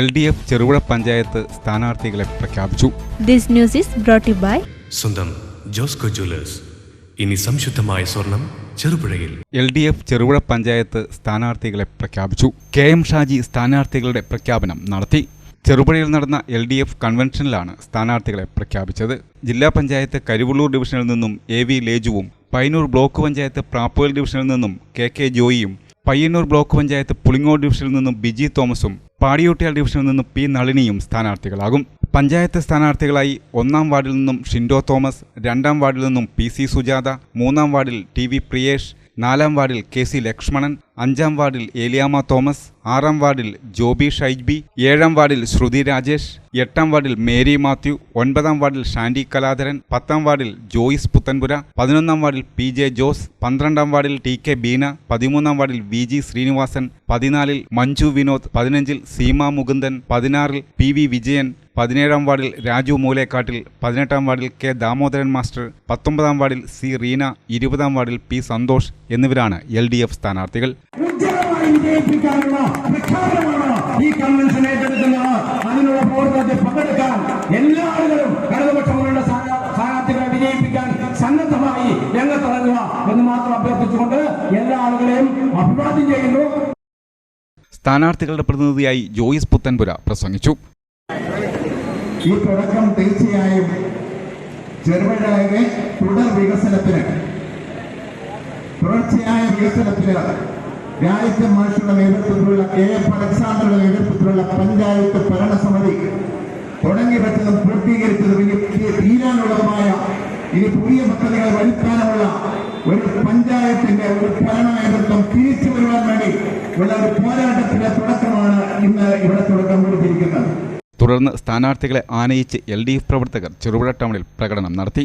L D F Cherupuzha panchayat സ്ഥാനാർത്ഥികളെ പ്രഖ്യാപിച്ചു. This news is brought by by സ്വന്തം Josco jewellers. ഇനി സംശുദ്ധമായ സ്വർണം ചെറുപുഴയിൽ. L D F Cherupuzha panchayat സ്ഥാനാർത്ഥികളെ പ്രഖ്യാപിച്ചു. കെ എം ഷാജി സ്ഥാനാർത്ഥികളുടെ പ്രഖ്യാപനം നടത്തി. ചെറുപുഴയിൽ നടന്ന എൽ ഡി എഫ് കൺവെൻഷനിലാണ് സ്ഥാനാർത്ഥികളെ പ്രഖ്യാപിച്ചത്. ജില്ലാ പഞ്ചായത്ത് കരിവള്ളൂർ ഡിവിഷനിൽ നിന്നും എ വി ലേജുവും പൈനൂർ ബ്ലോക്ക് പഞ്ചായത്ത് പ്രാപ്പുവൽ ഡിവിഷനിൽ നിന്നും കെ കെ ജോയിയും പയ്യന്നൂർ ബ്ലോക്ക് പഞ്ചായത്ത് പുളിങ്ങോട് ഡിവിഷനിൽ നിന്നും ബിജി തോമസും പാടിയോട്ടിയാൽ ഡിവിഷനിൽ നിന്നും പി നളിനിയും സ്ഥാനാർത്ഥികളാകും. പഞ്ചായത്ത് സ്ഥാനാർത്ഥികളായി ഒന്നാം വാർഡിൽ നിന്നും ഷിൻഡോ തോമസ് രണ്ടാം വാർഡിൽ നിന്നും പി സി സുജാത മൂന്നാം വാർഡിൽ ടി വി പ്രിയേഷ് നാലാം വാർഡിൽ കെ സി ലക്ഷ്മണൻ അഞ്ചാം വാർഡിൽ ഏലിയാമ തോമസ് ആറാം വാർഡിൽ ജോബി ഷൈജ്ബി ഏഴാം വാർഡിൽ ശ്രുതി രാജേഷ് എട്ടാം വാർഡിൽ മേരി മാത്യു ഒൻപതാം വാർഡിൽ ഷാൻഡി കലാധരൻ പത്താം വാർഡിൽ ജോയിസ് പുത്തൻപുര പതിനൊന്നാം വാർഡിൽ പി ജെ ജോസ് പന്ത്രണ്ടാം വാർഡിൽ ടി കെ ബീന പതിമൂന്നാം വാർഡിൽ വി ജി ശ്രീനിവാസൻ പതിനാലിൽ മഞ്ജു വിനോദ് പതിനഞ്ചിൽ സീമ മുകുന്ദൻ പതിനാറിൽ പി വി വിജയൻ പതിനേഴാം വാർഡിൽ രാജു മൂലേക്കാട്ടിൽ പതിനെട്ടാം വാർഡിൽ കെ ദാമോദരൻ മാസ്റ്റർ പത്തൊമ്പതാം വാർഡിൽ സി റീന ഇരുപതാം വാർഡിൽ പി സന്തോഷ് എന്നിവരാണ് എൽ ഡി എഫ് സ്ഥാനാർത്ഥികൾ. ഈ കൺവെൻഷൻ ഏറ്റെടുക്കുന്നത്. അതിനുള്ള പ്രവർത്തനത്തിൽ പങ്കെടുക്കാൻ എല്ലാ ആളുകളും ഇടതുപക്ഷങ്ങളുടെ സ്ഥാനാ- സ്ഥാനാർത്ഥികളെ വിജയിപ്പിക്കാൻ സന്നദ്ധമായി രംഗത്തിറങ്ങുക എന്ന് മാത്രം അഭ്യർത്ഥിച്ചുകൊണ്ട് എല്ലാ ആളുകളെയും അഭിവാദ്യം ചെയ്യുന്നു. സ്ഥാനാർത്ഥികളുടെ പ്രതിനിധിയായി ജോയിസ് പുത്തൻപുര പ്രസംഗിച്ചു. ഈ തുടക്കം തീർച്ചയായും ചെറുപുഴയിലെ തുടർ വികസനത്തിന് തുടർച്ചയായ വികസനത്തിന് രാജ്യത്തെ മനുഷ്യരുടെ നേതൃത്വത്തിലുള്ള കെ എഫ് അലക്സാണ്ടറുടെ നേതൃത്വത്തിലുള്ള പഞ്ചായത്ത് ഭരണസമിതി തുടങ്ങി വെച്ചതും പൂർത്തീകരിച്ചതും ഇനി തീരാനുള്ളതുമായ ഇനി പുതിയ പദ്ധതികൾ വരുത്താനുള്ള ഒരു പഞ്ചായത്തിന്റെ ഒരു ഭരണ നേതൃത്വം തിരിച്ചു വരുവാൻ വേണ്ടി ഉള്ള ഒരു പോരാട്ടത്തിന്റെ തുടക്കമാണ് ഇന്ന് ഇവിടെ തുടക്കം കൊടുത്തിരിക്കുന്നത് തുടർന്ന് സ്ഥാനാർത്ഥികളെ ആനയിച്ച് എൽ ഡി എഫ് പ്രവർത്തകർ ചെറുപുഴ ടൗണിൽ പ്രകടനം നടത്തി.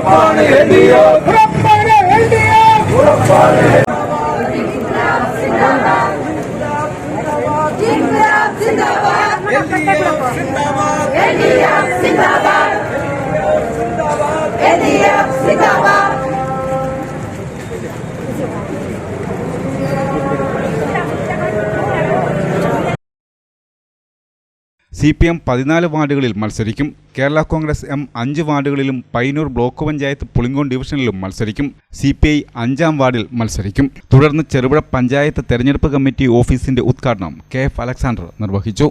Kurapane India. Kurapane India. Kurapane India. Zindabad. Zindabad. Zindabad. Zindabad. Zindabad. C P M പതിനാല് വാർഡുകളിൽ മത്സരിക്കും. കേരള കോൺഗ്രസ് എം അഞ്ച് വാർഡുകളിലും പയ്യന്നൂർ ബ്ലോക്ക് പഞ്ചായത്ത് പുളിങ്കോൺ ഡിവിഷനിലും മത്സരിക്കും. സി പി ഐ അഞ്ചാം വാർഡിൽ മത്സരിക്കും. തുടർന്ന് ചെറുപുഴ പഞ്ചായത്ത് തെരഞ്ഞെടുപ്പ് കമ്മിറ്റി ഓഫീസിന്റെ ഉദ്ഘാടനം കെ എഫ് അലക്സാണ്ടർ നിർവഹിച്ചു.